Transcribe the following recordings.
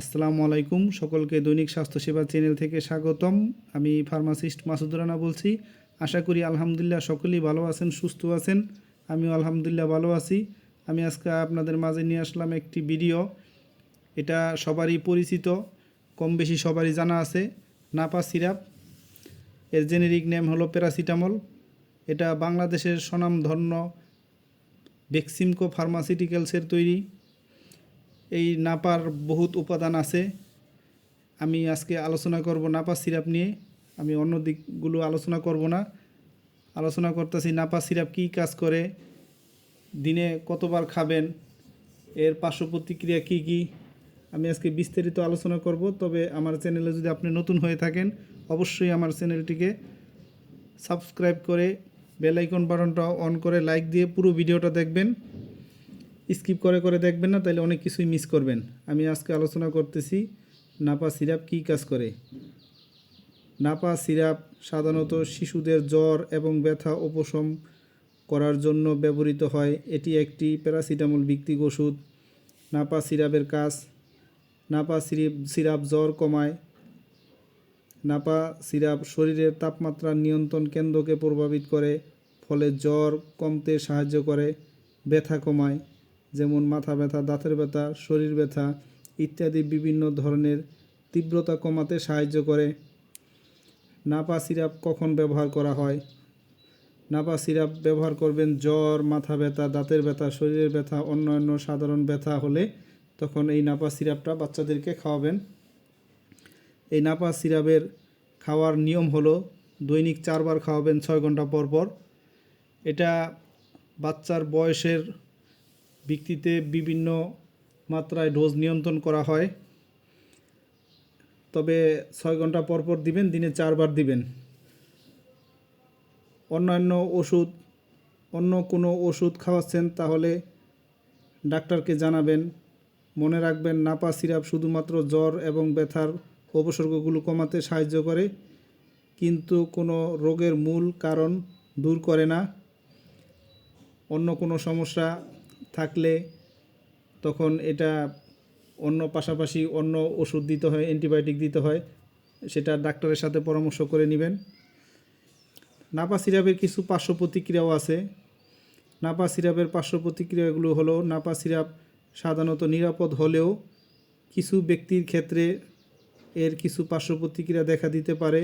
আসসালামু আলাইকুম। সকলকে দৈনিক স্বাস্থ্যসেবা চ্যানেল থেকে স্বাগতম। আমি ফার্মাসিস্ট মাসুদুর রানা বলছি। আশা করি আলহামদুলিল্লাহ সকলেই ভালো আছেন, সুস্থ আছেন। আমিও আলহামদুলিল্লাহ ভালো আছি। আমি আজকে আপনাদের মাঝে নিয়ে আসলাম একটি ভিডিও। এটা সবারই পরিচিত কম বেশি সবারই জানা আছে। নাপা সিরাপ। এর জেনেরিক নেম হলো প্যারাসিটামল। এটা বাংলাদেশের স্বনামধন্য বেক্সিমকো ফার্মাসিউটিক্যালসের তৈরি। এই নাপার বহুত উপাদান আছে। আমি আজকে আলোচনা করব নাপা সিরাপ নিয়ে। আমি অন্য দিকগুলো আলোচনা করব না। আলোচনা করতেছি নাপা সিরাপ কী কাজ করে, দিনে কতবার খাবেন, এর পার্শ্ব প্রতিক্রিয়া কী কী? আমি আজকে বিস্তারিত আলোচনা করব, তবে আমার চ্যানেলে যদি আপনি নতুন হয়ে থাকেন, অবশ্যই আমার চ্যানেলটিকে সাবস্ক্রাইব করে বেল আইকন বাটনটা অন করে লাইক দিয়ে পুরো ভিডিওটা দেখবেন। স্কিপ করে করে দেখবেন না তাহলে অনেক কিছুই মিস করবেন। আমি আজকে আলোচনা করতেছি নাপা সিরাপ কী কাজ করে? নাপা সিরাপ সাধারণত শিশুদের জ্বর এবং ব্যথা উপশম করার জন্য ব্যবহৃত হয়। এটি একটি প্যারাসিটামল ভিত্তিক ওষুধ। নাপা সিরাপের কাজ, নাপা সিরাপ সিরাপ জ্বর কমায়। নাপা সিরাপ শরীরের তাপমাত্রা নিয়ন্ত্রণ কেন্দ্রকে প্রভাবিত করে, ফলে জ্বর কমতে সাহায্য করে, ব্যথা কমায়। যেমন মাথা ব্যথা, দাঁতের ব্যথা, শরীর ব্যথা ইত্যাদি বিভিন্ন ধরনের তীব্রতা কমাতে সাহায্য করে। নাপা সিরাপ কখন ব্যবহার করা হয়? নাপা সিরাপ ব্যবহার করবেন জ্বর, মাথা ব্যথা, দাঁতের ব্যথা, শরীরের ব্যথা, অন্যান্য সাধারণ ব্যথা হলে তখন এই নাপা সিরাপটা বাচ্চাদেরকে খাওয়াবেন। এই নাপা সিরাপের খাওয়ার নিয়ম হলো দৈনিক চারবার খাওয়াবেন ছয় ঘণ্টা পর পর। এটা বাচ্চার বয়সের ভিত্তিতে বিভিন্ন মাত্রায় ডোজ নিয়ন্ত্রণ করা হয়। তবে ছয় ঘণ্টা পর পর দিবেন, দিনে চারবার দিবেন। অন্যান্য ওষুধ, অন্য কোনো ওষুধ খাওয়াচ্ছেন তাহলে ডাক্তারকে জানাবেন। মনে রাখবেন, নাপা সিরাপ শুধুমাত্র জ্বর এবং ব্যথার উপসর্গগুলো কমাতে সাহায্য করে, কিন্তু কোনো রোগের মূল কারণ দূর করে না। অন্য কোনো সমস্যা থাকলে তখন এটা অন্য পাশাপাশি অন্য ওষুধ দিতে হয়, অ্যান্টিবায়োটিক দিতে হয়, সেটা ডাক্তারের সাথে পরামর্শ করে নেবেন। নাপা সিরাপের কিছু পার্শ্ব প্রতিক্রিয়াও আছে। নাপা সিরাপের পার্শ্ব প্রতিক্রিয়াগুলো হলো, নাপা সিরাপ সাধারণত নিরাপদ হলেও কিছু ব্যক্তির ক্ষেত্রে এর কিছু পার্শ্ব প্রতিক্রিয়া দেখা দিতে পারে।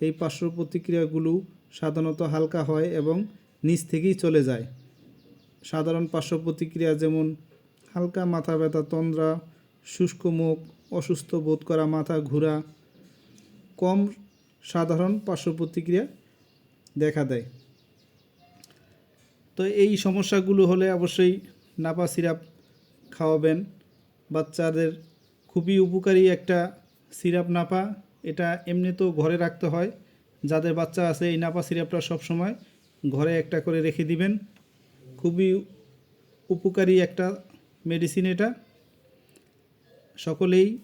এই পার্শ্ব প্রতিক্রিয়াগুলো সাধারণত হালকা হয় এবং নিচ থেকেই চলে যায়। সাধারণ পার্শ্ব প্রতিক্রিয়া যেমন হালকা মাথা ব্যথা, তন্দ্রা, শুষ্ক মুখ, অসুস্থ বোধ করা, মাথা ঘোরা, কম সাধারণ পার্শ্ব প্রতিক্রিয়া দেখা দেয়। তো এই সমস্যাগুলো হলে অবশ্যই নাপা সিরাপ খাওয়াবেন। বাচ্চাদের খুবই উপকারী একটা সিরাপ নাপা। এটা এমনিতেও ঘরে রাখতে হয়। যাদের বাচ্চা আছে, এই নাপা সিরাপটা সবসময় ঘরে একটা করে রেখে দিবেন। খুবই উপকারী একটা মেডিসিন এটা। সকলেই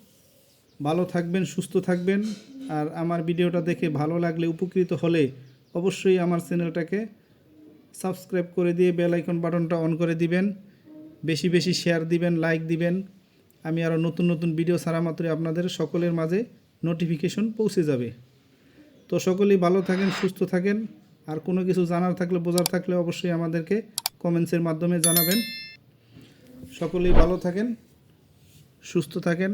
ভালো থাকবেন, সুস্থ থাকবেন। আর আমার ভিডিওটা দেখে ভালো লাগলে, উপকৃত হলে অবশ্যই আমার চ্যানেলটাকে সাবস্ক্রাইব করে দিয়ে বেল আইকন বাটনটা অন করে দিবেন। বেশি বেশি শেয়ার দিবেন লাইক দিবেন। আমি আরও নতুন নতুন ভিডিও ছাড়া মাত্রই আপনাদের সকলের মাঝে নোটিফিকেশন পৌঁছে যাবে। তো সকলেই ভালো থাকেন, সুস্থ থাকেন। আর কোনো কিছু জানার থাকলে, বোঝার থাকলে অবশ্যই আমাদেরকে কমেন্টসের মাধ্যমে জানাবেন। সকলেই ভালো থাকেন, সুস্থ থাকেন।